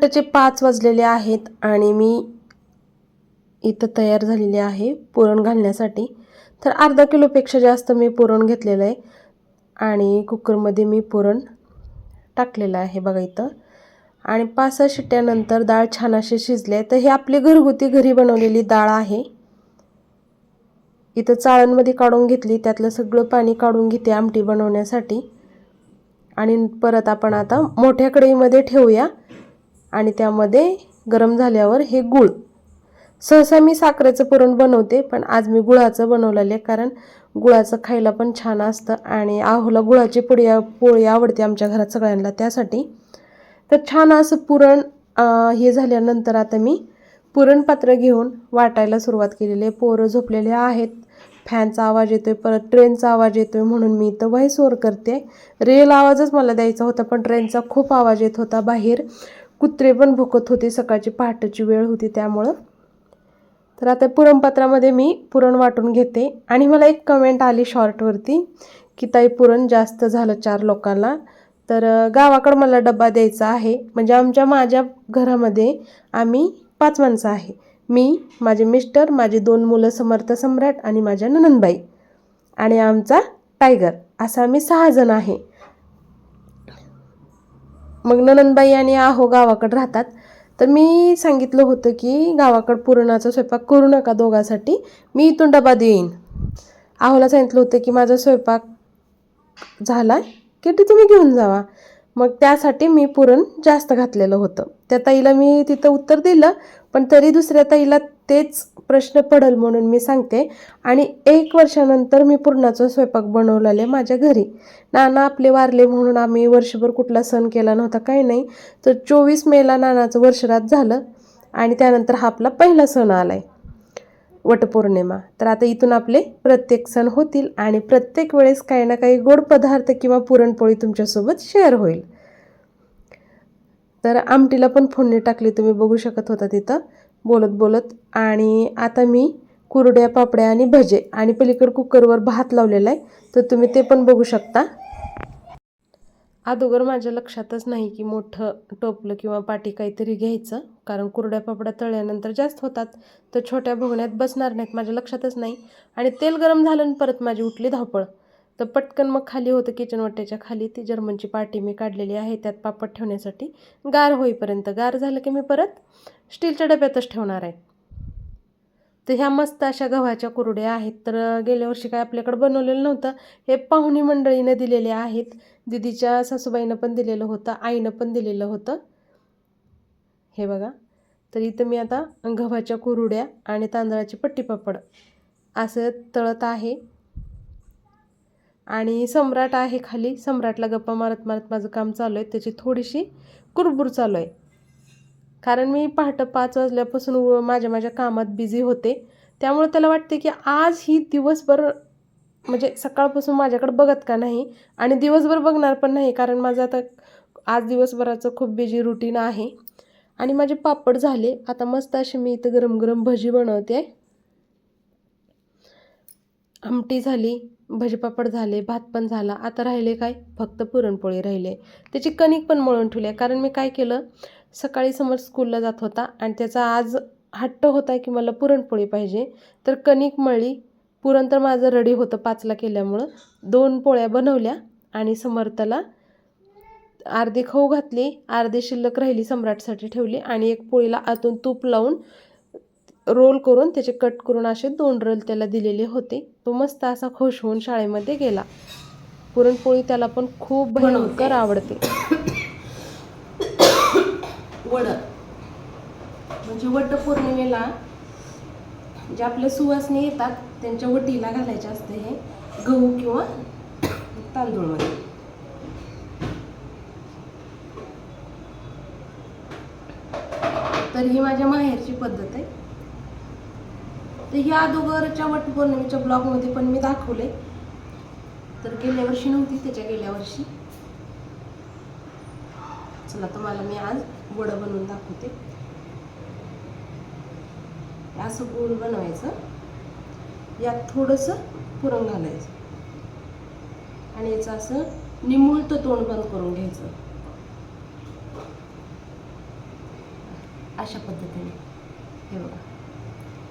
पहाटेचे पाच वाजलेले आहेत आणि मी इथं तयार झालेली आहे पुरण घालण्यासाठी. तर अर्धा किलोपेक्षा जास्त मी पुरण घेतलेलं आहे आणि कुकरमध्ये मी पुरण टाकलेलं आहे बघा इथं. आणि पाच सहा शिट्ट्यानंतर डाळ छान अशी शिजले तर हे आपली घरगुती घरी बनवलेली डाळ आहे. इथं चाळणमध्ये काढून घेतली त्यातलं सगळं पाणी काढून घेते आमटी बनवण्यासाठी. आणि परत आपण आता मोठ्या कढईमध्ये ठेवूया. आणि त्यामध्ये गरम झाल्यावर हे गूळ. सहसा मी साखरेचं पुरण बनवते पण आज मी गुळाचं बनवलेलं आहे कारण गुळाचं खायला पण छान असतं आणि आहोला गुळाची पुडी पोळी आवडते आमच्या घरात सगळ्यांना त्यासाठी. तर छान असं पुरण हे झाल्यानंतर आता मी पुरणपात्र घेऊन वाटायला सुरुवात केलेली आहे. पोरं झोपलेले आहेत. फॅनचा आवाज येतोय परत ट्रेनचा आवाज येतोय म्हणून मी इथं व्हॉइस ओवर करते. रेल आवाजच मला द्यायचा होता पण ट्रेनचा खूप आवाज येत होता बाहेर. कुत्रे पण भुकत होते सकाळची पहाटेची वेळ होती त्यामुळं. तर आता पुरणपात्रामध्ये मी पुरण वाटून घेते. आणि मला एक कमेंट आली शॉर्टवरती की ताई पुरण जास्त झालं चार लोकांना. तर गावाकडं मला डब्बा द्यायचा आहे. म्हणजे आमच्या माझ्या घरामध्ये आम्ही पाच माणसं आहे. मी माझे मिस्टर माझे दोन मुलं समर्थ सम्राट आणि माझ्या ननंदबाई आणि आमचा टायगर असं आम्ही सहाजण आहे. मग ननंदबाई आणि आहो गावाकडे राहतात. तर मी सांगितलं होतं की गावाकडं पुरणाचा स्वयंपाक करू नका दोघांसाठी. मी इथून डबा देईन आहोला सांगितलं होतं की माझा स्वयंपाक झाला की तुम्ही घेऊन जावा. मग त्यासाठी मी पुरण जास्त घातलेलं होतं. त्या ताईला मी तिथं उत्तर दिलं पण तरी दुसऱ्या ताईला तेच प्रश्न पडल म्हणून मी सांगते. आणि एक वर्षानंतर मी पुरणाचा स्वयंपाक बनवलेले माझ्या घरी. नाना आपले वारले म्हणून आम्ही वर्षभर कुठला सण केला नव्हता काही नाही. तर चोवीस मेला नानाचं वर्षरात झालं आणि त्यानंतर हा आपला पहिला सण आला आहे वटपौर्णिमा. तर आता इथून आपले प्रत्येक सण होतील आणि प्रत्येक वेळेस काही ना काही गोड पदार्थ किंवा पुरणपोळी तुमच्यासोबत शेअर होईल. तर आमटीला पण फोडणी टाकली तुम्ही बघू शकत होता तिथं. बोलत बोलत आणि आता मी कुरड्या पापड्या आणि भजे आणि पलीकडे कुकरवर भात लावलेला आहे. तर तुम्ही ते पण बघू शकता. अगोदर माझ्या लक्षातच नाही की मोठं टोपलं किंवा पाटी काहीतरी घ्यायचं कारण कुरड्या पापड्या तळल्यानंतर जास्त होतात. तर छोट्या भोगण्यात बसणार नाहीत माझ्या लक्षातच नाही. आणि तेल गरम झालं आणि परत माझी उठली धावपळ. तर पटकन मग खाली होतं किचन वाट्याच्या खाली. ती जर्मनची पाटी मी काढलेली आहे त्यात पापड ठेवण्यासाठी. गार होईपर्यंत. गार झालं की मी परत स्टीलच्या डब्यातच ठेवणार आहे. तर ह्या मस्त अशा गव्हाच्या कुरड्या आहेत. तर गेल्या वर्षी काय आपल्याकडे बनवलेलं नव्हतं. हे पाहुणी मंडळीनं दिलेले आहेत. दिदीच्या सासूबाईनं पण दिलेलं होतं. आईनं पण दिलेलं होतं. हे बघा. तर इथं मी आता गव्हाच्या कुरड्या आणि तांदळाचे पट्टीपापड असं तळत आहे. आणि सम्राट आहे खाली. सम्राटला गप्पा मारत मारत माझं काम चालू आहे. त्याची थोडीशी कुरबुर चालू आहे. कारण मी पहाटे पाच वाजल्यापासून व- माझ्या माझ्या कामात बिझी होते. त्यामुळे त्याला वाटते की आज ही दिवसभर म्हणजे सकाळपासून माझ्याकडे बघत का नाही आणि दिवसभर बघणार पण नाही कारण माझं आता आज दिवसभराचं खूप बिझी रुटीन आहे. आणि माझे पापड झाले. आता मस्त अशी मी इथं गरम गरम भजी बनवते. आमटी झाली भजीपापड झाले भात पण झाला. आता राहिले काय? फक्त पुरणपोळी राहिले. त्याची कणिक पण मळून ठेवली आहे. कारण मी काय केलं? सकाळी समोर स्कूलला जात होता आणि त्याचा आज हट्ट होता की मला पुरणपोळी पाहिजे. तर कणिक मळली पुरण तर माझं रेडी होतं पाचला केल्यामुळं. दोन पोळ्या बनवल्या आणि समर्थला अर्धी खाऊ घातली अर्धी शिल्लक राहिली सम्राटसाठी ठेवली आणि एक पोळीला आतून तूप लावून रोल करून त्याचे कट करून असे दोन रोल त्याला दिलेले होते. तो मस्त असा खुश होऊन शाळेमध्ये गेला. पुरणपोळी त्याला पण खूप भयंकर आवडते. वड. म्हणजे वट पौर्णिमेला जे आपले सुवासनी येतात त्यांच्या वटीला घालायचे असते हे गहू किंवा तांदूळमध्ये. तर ही माझ्या माहेरची पद्धत आहे. तर ह्या अगोदरच्या वटपौर्णिमेच्या ब्लॉगमध्ये पण मी दाखवले तर गेल्या वर्षी नव्हती त्याच्या गेल्या वर्षी. चला तुम्हाला मी आज वडं बनवून दाखवते. असं गोल बनवायचं. यात थोडंसं पुरण घालायचं. आणि याचं असं निमुळतं तोंड बंद करून घ्यायचं. अशा पद्धतीने. हे बघा.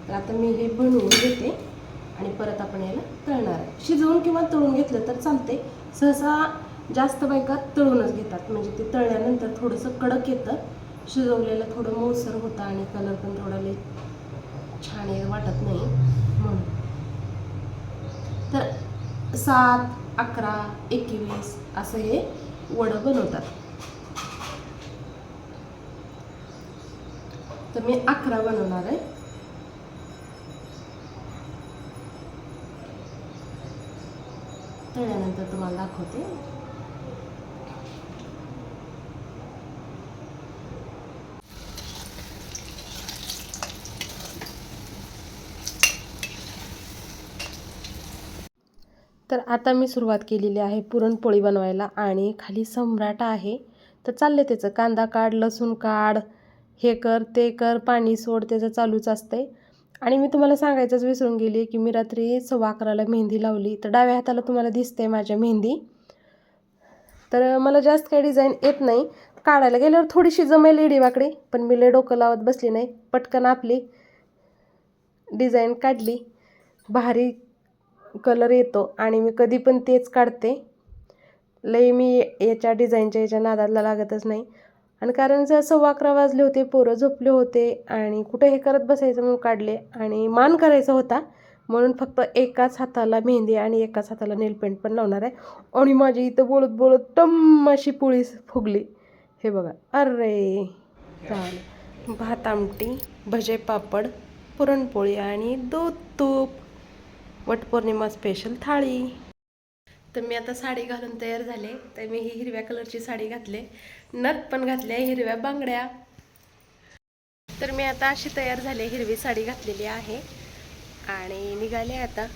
तर आता मी हे बनवून घेते आणि परत आपण याला तळणार आहे. शिजवून किंवा तळून घेतलं तर चालते सहसा जास्त बायका तळूनच घेतात. म्हणजे ते तळल्यानंतर थोडंसं कडक येतं. शिजवलेलं थोडं मऊसर होतं आणि कलर पण थोडा लई छान आहे वाटत नाही. म्हणून. तर सात अकरा एकवीस असं हे वडं बनवतात. तर मी अकरा बनवणार आहे. तळल्यानंतर तुम्हाला दाखवते. तर आता मी सुरुवात केलेली आहे पुरणपोळी बनवायला आणि खाली सम्राट आहे. तर चालले त्याचं. कांदा काढ लसूण काढ हे कर ते कर पाणी सोड त्याचं चालूच असतंय. आणि मी तुम्हाला सांगायचंच विसरून गेली की मी रात्री सव्वा अकराला मेहंदी लावली. तर डाव्या हाताला तुम्हाला दिसते माझ्या मेहंदी. तर मला जास्त काही डिझाईन येत नाही. काढायला गेल्यावर थोडीशी जमेल इडीवाकडे पण मी लय डोकं लावत बसली नाही. पटकन आपली डिझाईन काढली. भारी कलर येतो आणि मी कधी पण तेच काढते. लई मी याच्या डिझाईनच्या याच्या नादाला लागतच नाही. आणि कारण जर सव्वा अकरा वाजले होते पोरं झोपले होते आणि कुठं हे करत बसायचं म्हणून काढले आणि मान करायचा होता म्हणून फक्त एकाच हाताला मेहंदी आणि एकाच हाताला नेलपेंट पण लावणार आहे. आणि माझी इथं बोलत बोलत टम अशी पोळी फुगली. हे बघा अरे! चालेल. भात आमटी भजे पापड पुरणपोळी आणि दूध तूप. वटपौर्णिमा स्पेशल थाळी. तर मी आता साडी घालून तयार झाले. तर मी ही हिरव्या कलरची साडी घातले. नथ पण घातल्या हिरव्या बांगड्या. तर मी आता अशी तयार झाले हिरवी साडी घातलेली आहे. आणि निघाले आता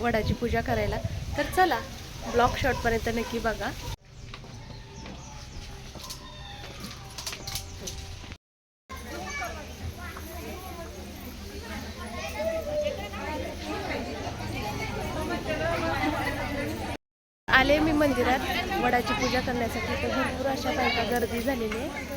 वडाची पूजा करायला. तर चला ब्लॉक शॉटपर्यंत नक्की बघा आले मी मंदिरात वडाची पूजा करण्यासाठी तर भरपूर अशा बायका गर्दी झालेली आहे.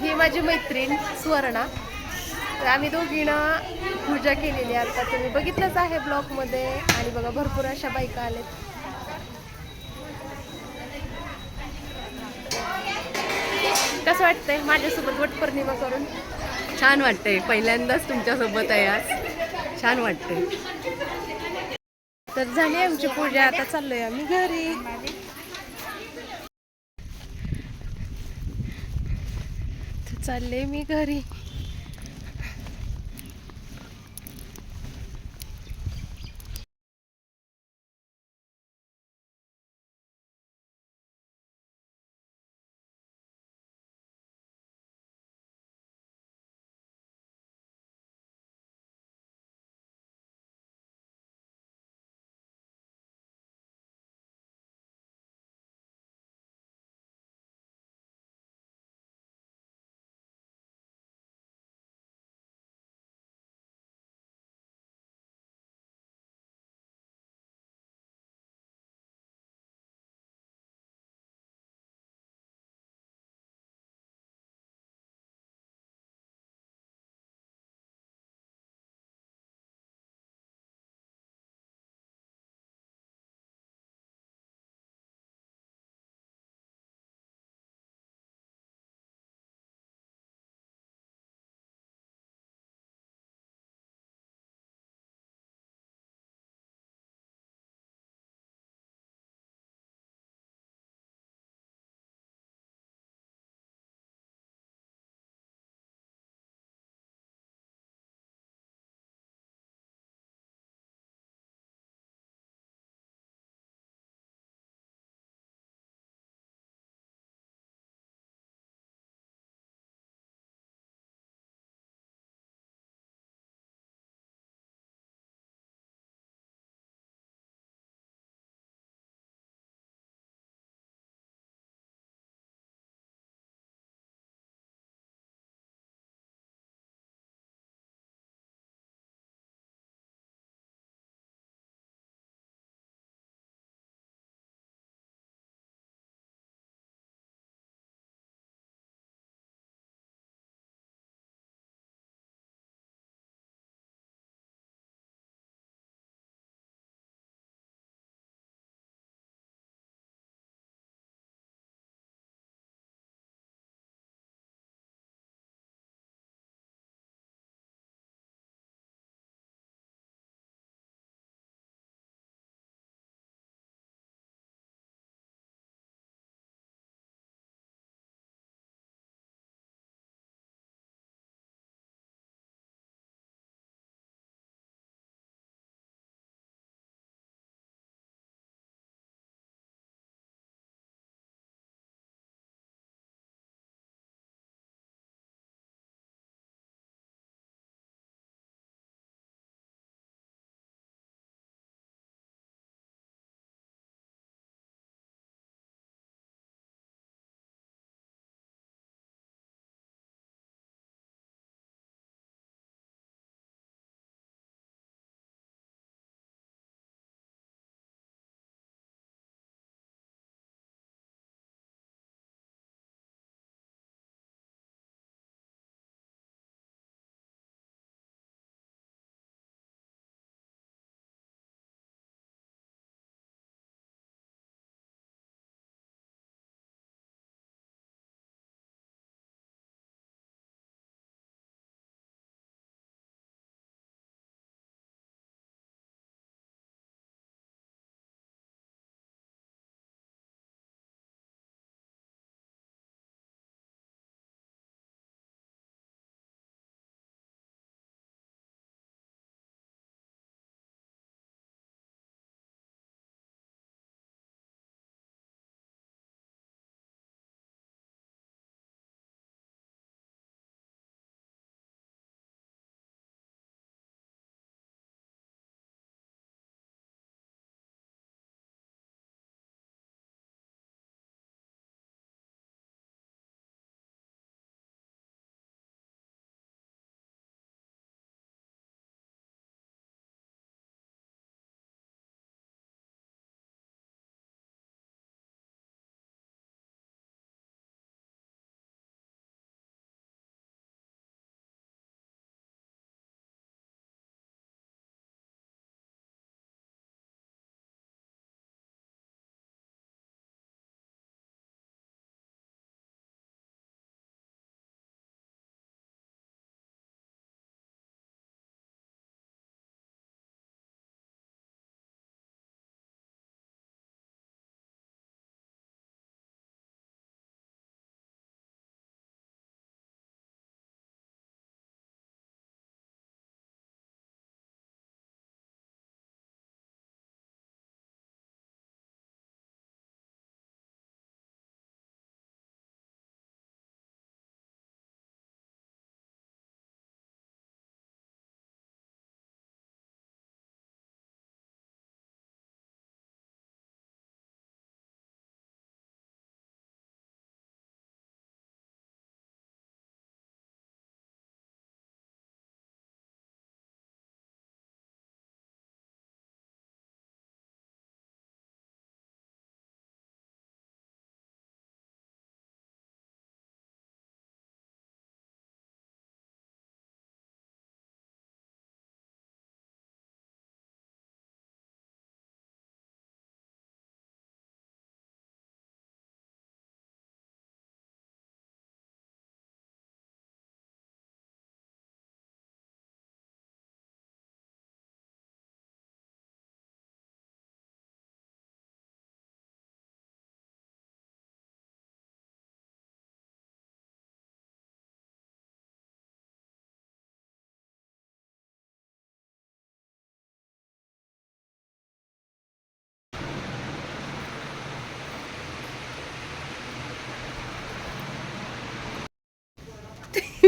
ही माझी मैत्रीण सुवर्णा. तर आम्ही दोघीनं पूजा केलेली आता तुम्ही बघितलंच आहे ब्लॉगमध्ये. आणि बघा भरपूर अशा बायका आल्यात कसं वाटतंय माझ्यासोबत वटपौर्णिमा करून? छान वाटतंय. पहिल्यांदाच तुमच्यासोबत आहे आज. छान वाटतंय. तर झाली आमची पूजा. आता चाललोय आम्ही घरी. चालले मी घरी.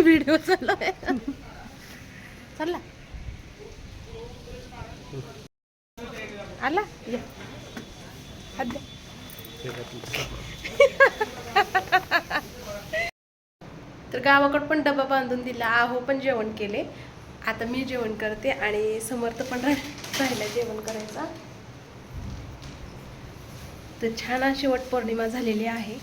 व्हिडिओ चालू आहे. चालला आला? या. तर गावाकडं पण डबा बांधून दिला. आहो पण जेवण केले. आता मी जेवण करते आणि समर्थ पण राहिला जेवण करायचा. तर छान अशी वटपौर्णिमा झालेली आहे.